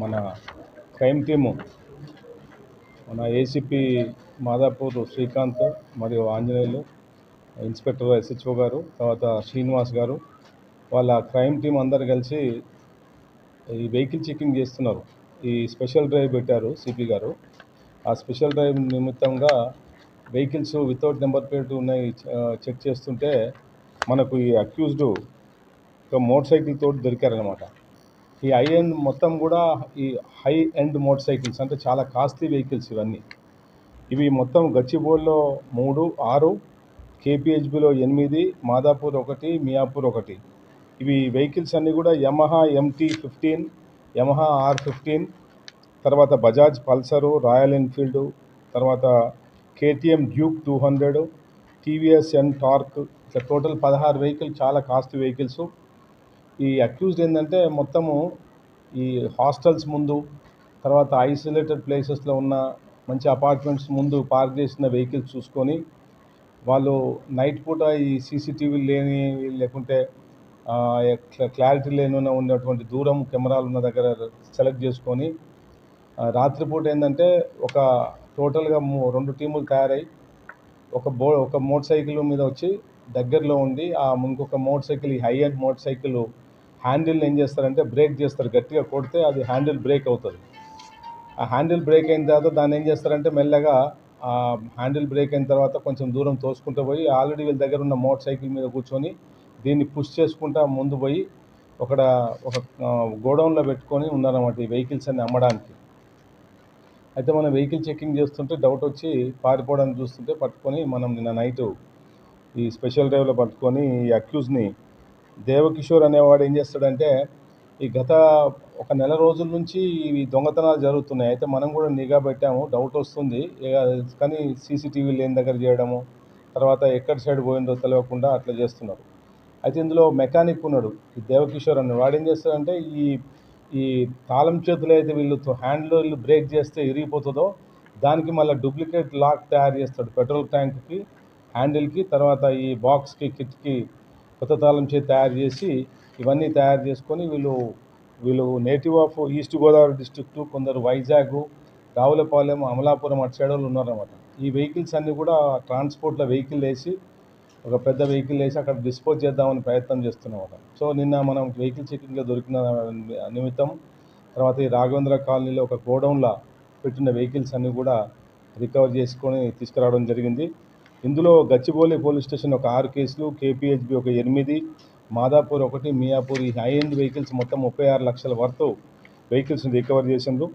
మన crime team మన ACP Madhapur Srikanth మరియు ఆంజనేయులు ఇన్స్పెక్టర్ ఎస్హెచ్ఓ గారు తర్వాత శ్రీనివాస్ గారు వాళ్ళ క్రైమ్ టీం అందరు కలిసి ఈ వెహికల్ చెకింగ్ చేస్తున్నారు. ఈ స్పెషల్ డ్రైవ్ పెట్టారు సిపి గారు. ఆ స్పెషల్ డ్రైవ్ నిమిత్తంగా వెహికల్స్ వితౌట్ నెంబర్ ప్లేట్ ఉన్నాయి చెక్ చేస్తుంటే మనకు ఈ అక్యూజ్డ్ ఒక మోటార్ సైకిల్ తోటి దొరికారనమాట ఈ హై ఎండ్ మొత్తం కూడా ఈ హై ఎండ్ మోటార్ సైకిల్స్ అంటే చాలా కాస్ట్లీ వెహికల్స్ ఇవన్నీ. ఇవి మొత్తం గచ్చిబోల్లో మూడు ఆరు కేపీహెచ్బిలో ఎనిమిది మాదాపూర్ ఒకటి మియాపూర్ ఒకటి. ఇవి వెహికల్స్ అన్నీ కూడా Yamaha MT fifteen Yamaha R fifteen తర్వాత బజాజ్ పల్సరు రాయల్ ఎన్ఫీల్డ్ తర్వాత KTM Duke two hundred TVS N Torq ఇట్లా టోటల్ పదహారు వెహికల్ చాలా కాస్ట్ వెహికల్స్ ఈ అక్యూజ్డ్ ఏంటంటే మొత్తము ఈ హాస్టల్స్ ముందు తర్వాత ఐసోలేటెడ్ ప్లేసెస్లో ఉన్న మంచి అపార్ట్మెంట్స్ ముందు పార్క్ చేసిన వెహికల్స్ చూసుకొని వాళ్ళు నైట్ పూట ఈ సీసీటీవీ లేని లేకుంటే క్లారిటీ లేని ఉన్నటువంటి దూరం కెమెరాలు ఉన్న దగ్గర సెలెక్ట్ చేసుకొని రాత్రిపూట ఏంటంటే ఒక టోటల్గా మూ- రెండు టీములు తయారై ఒక బో ఒక మోటార్ సైకిల్ మీద వచ్చి దగ్గరలో ఉండి ఆ ఇంకొక మోటార్ సైకిల్ ఈ high end motor cycle handle ఏం చేస్తారంటే బ్రేక్ చేస్తారు గట్టిగా కొడితే అది హ్యాండిల్ బ్రేక్ అవుతుంది. ఆ హ్యాండిల్ బ్రేక్ అయిన తర్వాత దాన్ని ఏం చేస్తారంటే మెల్లగా ఆ హ్యాండిల్ బ్రేక్ అయిన తర్వాత కొంచెం దూరం తోసుకుంటూ పోయి ఆల్రెడీ వీళ్ళ దగ్గర ఉన్న మోటార్ సైకిల్ మీద కూర్చొని దీన్ని పుష్ చేసుకుంటా ముందు పోయి ఒకడ ఒక గోడౌన్లో పెట్టుకొని ఉన్నారన్నమాట ఈ వెహికల్స్ అన్ని అమ్మడానికి. అయితే మనం వెహికల్ చెకింగ్ చేస్తుంటే డౌట్ వచ్చి పారిపోవడానికి చూస్తుంటే పట్టుకొని మనం నిన్న నైట్ ఈ స్పెషల్ డ్రైవ్లో పట్టుకొని ఈ అక్యూజ్ని దేవకిషోర్ అనేవాడు ఏం చేస్తాడంటే ఈ గత ఒక నెల రోజుల నుంచి ఇవి దొంగతనాలు జరుగుతున్నాయి. అయితే మనం కూడా నిఘా పెట్టాము డౌట్ వస్తుంది. కానీ సీసీటీవీ లేని దగ్గర చేయడము తర్వాత ఎక్కడి సైడ్ పోయిందో తెలియకుండా అట్లా చేస్తున్నారు. అయితే ఇందులో మెకానిక్ ఉన్నాడు ఈ దేవకిషోర్ అని వాడు ఏం చేస్తాడంటే ఈ ఈ తాళం చేతులు అయితే వీళ్ళు హ్యాండ్లో వీళ్ళు బ్రేక్ చేస్తే ఇరిగిపోతుందో దానికి మళ్ళీ డూప్లికేట్ లాక్ తయారు చేస్తాడు. పెట్రోల్ ట్యాంక్కి హ్యాండిల్కి తర్వాత ఈ బాక్స్కి కిట్కి కొత్త తాళం చేతి తయారు చేసి ఇవన్నీ తయారు చేసుకొని వీళ్ళు వీళ్ళు native of East Godavari district కొందరు వైజాగ్ రావులపాలెం అమలాపురం అటు సైడ్ వాళ్ళు ఉన్నారన్నమాట. ఈ వెహికల్స్ అన్నీ కూడా ట్రాన్స్పోర్ట్లో వెహికల్ వేసి ఒక పెద్ద వెహికల్ వేసి అక్కడ డిస్పోజ్ చేద్దామని ప్రయత్నం చేస్తున్నామట. సో నిన్న మనం వెహికల్ చెకింగ్లో దొరికిన నిమిత్తం తర్వాత ఈ రాఘవేంద్ర కాలనీలో ఒక గోడౌన్లో పెట్టిన వెహికల్స్ అన్నీ కూడా రికవర్ చేసుకొని తీసుకురావడం జరిగింది. ఇందులో గచ్చిబౌలి పోలీస్ స్టేషన్ ఒక ఆరు కేసులు కేపీహెచ్బి ఒక ఎనిమిది మాదాపూర్ ఒకటి మియాపూర్ ఈ హై ఎండ్ వెహికల్స్ మొత్తం ముప్పై ఆరు లక్షల వరకు వెహికల్స్ని రికవర్ చేసిండ్రు.